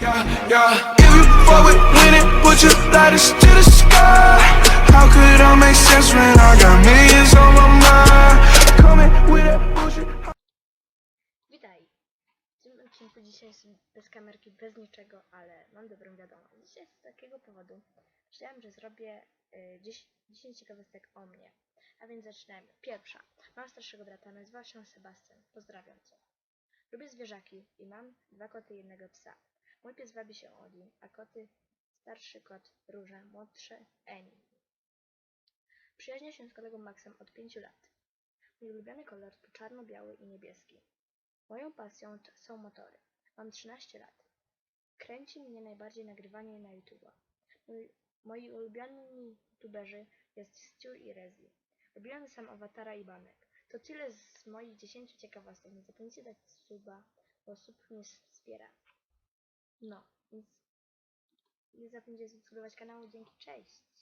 If you fuck with winning, put your lighters to the sky. How could I make sense when I got millions on my mind? Coming with that dzisiaj jest bez kamerki, bez niczego, ale mam dobrą wiadomość. Dzisiaj z takiego powodu myślałem, że zrobię y, 10, 10 ciekawostek o mnie. A więc zaczynamy. Pierwsza. Mam starszego brata, nazywa się Sebastian. Pozdrawiam cię. Lubię zwierzaki i mam dwa koty i jednego psa. Mój pies wabi się Odin, a koty starszy kot Róża, młodsze Eni. Przyjaźnię się z kolegą Maxem od 5 lat. Mój ulubiony kolor to czarno-biały i niebieski. Moją pasją są motory. Mam 13 lat. Kręci mnie najbardziej nagrywanie na YouTube'a. Moi, ulubioni youtuberzy jest Stu i Rezi. Robiłem sam awatara i banek. To tyle z moich 10 ciekawostek. Nie zapomnijcie dać suba, bo sub mnie wspiera. No, więc nie zapomnijcie subskrybować kanału. Dzięki, cześć!